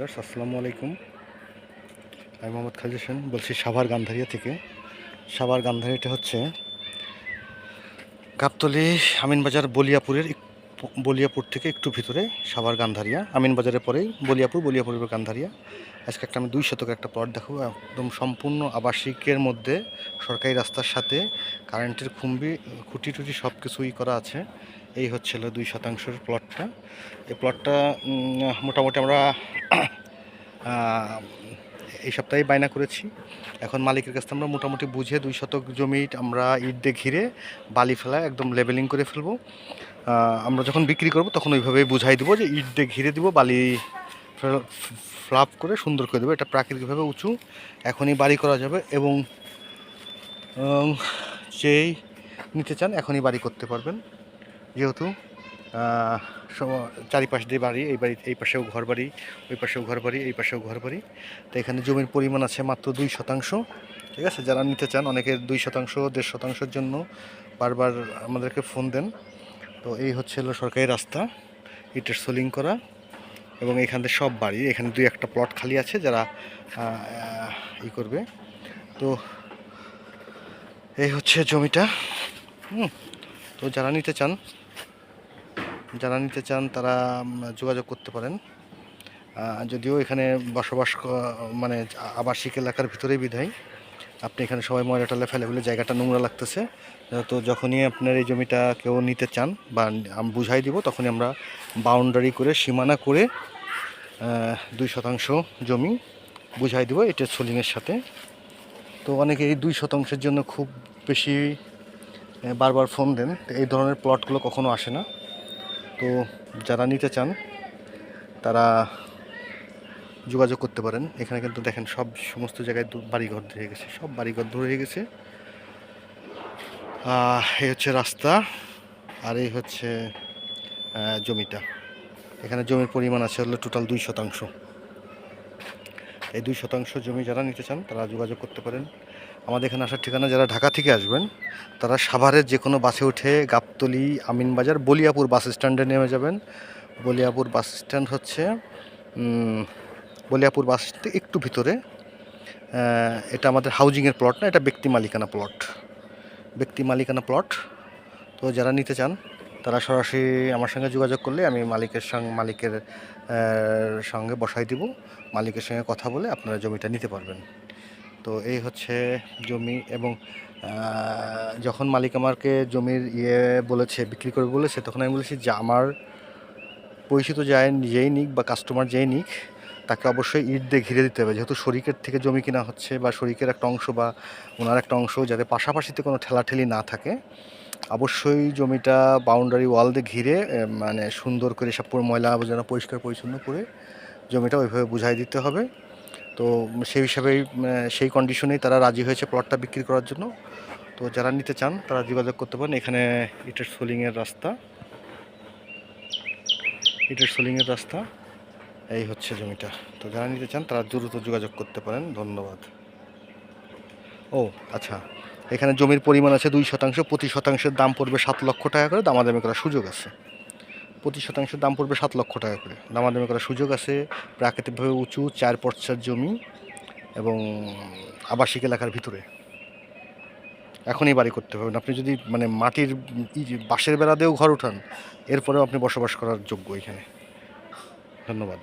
আসসালামু আলাইকুম। আমি মোহাম্মদ খালিদ হোসেন বলছি সাভার গান্ধারিয়া থেকে। সাভার গান্ধারিয়াটা হচ্ছে গাবতলি আমিনবাজার বলিয়াপুরের বলিয়াপুর থেকে একটু ভিতরে সাভার গান্ধারিয়া। আমিনবাজারের পরেই বলিয়াপুর, বলিয়াপুরের পর গান্ধারিয়া। আজকে একটা আমি দুই শতকের একটা প্লট দেখাবো। একদম সম্পূর্ণ আবাসিকের মধ্যে সরকারি রাস্তার সাথে কারেন্টের খুম্বি খুঁটি টুটি সব কিছুই করা আছে। এই হচ্ছিল দুই শতাংশের প্লটটা। এই প্লটটা মোটামুটি আমরা এই সপ্তাহে বায়না করেছি। এখন মালিকের কাছ থেকে আমরা মোটামুটি বুঝে দুই শতক জমি আমরা ইট দিয়ে ঘিরে বালি ফেলা, একদম লেবেলিং করে ফেলব। আমরা যখন বিক্রি করব তখন ওইভাবেই বুঝাই দেবো যে ইট দিয়ে ঘিরে দিব, বালি ফ্লাপ করে সুন্দর করে দেবো। এটা প্রাকৃতিকভাবে উঁচু। এখনই বাড়ি করা যাবে এবং যেই নিতে চান, এখনই বাড়ি করতে পারবেন। যেহেতু চারিপাশ দিয়ে বাড়ি, এই বাড়ি এই পাশেও ঘর বাড়ি, ওই পাশেও ঘর বাড়ি, এই পাশেও ঘর বাড়ি। তো এখানে জমির পরিমাণ আছে মাত্র দুই শতাংশ, ঠিক আছে? যারা নিতে চান, অনেকের দুই শতাংশ, দেড় শতাংশের জন্য বারবার আমাদেরকে ফোন দেন। তো এই হচ্ছে হলো সরকারি রাস্তা, ইটের সোলিং করা এবং এখান সব বাড়ি, এখানে দুই একটা প্লট খালি আছে যারা ই করবে। তো এই হচ্ছে জমিটা। হুম, তো যারা নিতে চান, যারা নিতে চান তারা যোগাযোগ করতে পারেন। যদিও এখানে বসবাস মানে আবাসিক এলাকার ভিতরেই বিধায়। আপনি এখানে সবাই ময়লা টয়লা ফেলে ফেলে জায়গাটা নোংরা লাগতেছে। তো যখনই আপনার এই জমিটা কেউ নিতে চান বা বুঝাই দিব, তখনই আমরা বাউন্ডারি করে, সীমানা করে দুই শতাংশ জমি বুঝাই দিব, এটা সোলিংয়ের সাথে। তো অনেকে এই দুই শতাংশের জন্য খুব বেশি বারবার ফোন দেন। এই ধরনের প্লটগুলো কখনো আসে না। তো যারা নিতে চান, তারা যোগাযোগ করতে পারেন। এখানে কিন্তু দেখেন সব সমস্ত জায়গায় বাড়িঘর ধরে গেছে, সব বাড়িঘর ধরে হয়ে গেছে এই হচ্ছে রাস্তা আর এই হচ্ছে জমিটা। এখানে জমির পরিমাণ আছে হলো টোটাল দুই শতাংশ। এই দুই শতাংশ জমি যারা নিতে চান, তারা যোগাযোগ করতে পারেন। আমাদের এখানে আসার ঠিকানা যারা ঢাকা থেকে আসবেন, তারা সাভারের যে কোনো বাসে উঠে গাবতলি, আমিনবাজার, বলিয়াপুর বাস স্ট্যান্ডে নেমে যাবেন। বলিয়াপুর বাস স্ট্যান্ড হচ্ছে বলিয়াপুর বাস একটু ভিতরে। এটা আমাদের হাউজিংয়ের প্লট না, এটা ব্যক্তি মালিকানা প্লট ব্যক্তি মালিকানা প্লট তো যারা নিতে চান তারা সরাসরি আমার সঙ্গে যোগাযোগ করলে আমি মালিকের সঙ্গে মালিকের সঙ্গে বসাই দিব। মালিকের সঙ্গে কথা বলে আপনারা জমিটা নিতে পারবেন। তো এই হচ্ছে জমি এবং যখন মালিক আমাকে জমির ইয়ে বলেছে, বিক্রি করবে বলেছে, তখন আমি বলেছি যে আমার পরিচিত যায় যেই নিক বা কাস্টমার যেই নিক, তাকে অবশ্যই ইট দিয়ে ঘিরে দিতে হবে। যেহেতু শরিকের থেকে জমি কিনা হচ্ছে বা শরিকের একটা অংশ বা ওনার একটা অংশ যাতে পাশাপাশিতে কোনো ঠেলাঠেলি না থাকে অবশ্যই জমিটা বাউন্ডারি ওয়াল দিয়ে ঘিরে মানে সুন্দর করে সব ময়লা আবর্জনা পরিষ্কার পরিচ্ছন্ন করে জমিটা ওইভাবে বুঝাই দিতে হবে। তো সেই হিসাবেই সেই কন্ডিশনেই তারা রাজি হয়েছে প্লটটা বিক্রি করার জন্য। তো যারা নিতে চান, তারা যোগাযোগ করতে পারেন। এখানে ইটের সোলিংয়ের রাস্তা। ইটের সোলিংয়ের রাস্তা। এই হচ্ছে জমিটা। তো যারা নিতে চান, তারা দ্রুত যোগাযোগ করতে পারেন। ধন্যবাদ। ও আচ্ছা। এখানে জমির পরিমাণ আছে দুই শতাংশ প্রতি শতাংশের দাম পড়বে সাত লক্ষ টাকা করে, দামাদামি করার সুযোগ আছে। প্রতি শতাংশের দাম পড়বে সাত লক্ষ টাকা করে, দামাদামি করার সুযোগ আছে প্রাকৃতিকভাবে উঁচু চার পর্চার জমি এবং আবাসিক এলাকার ভিতরে। এখনই বাড়ি করতে পারবেন আপনি যদি মানে মাটির বাঁশের বেড়া দিয়েও ঘর উঠান, এরপরেও আপনি বসবাস করার যোগ্য এখানে। ধন্যবাদ।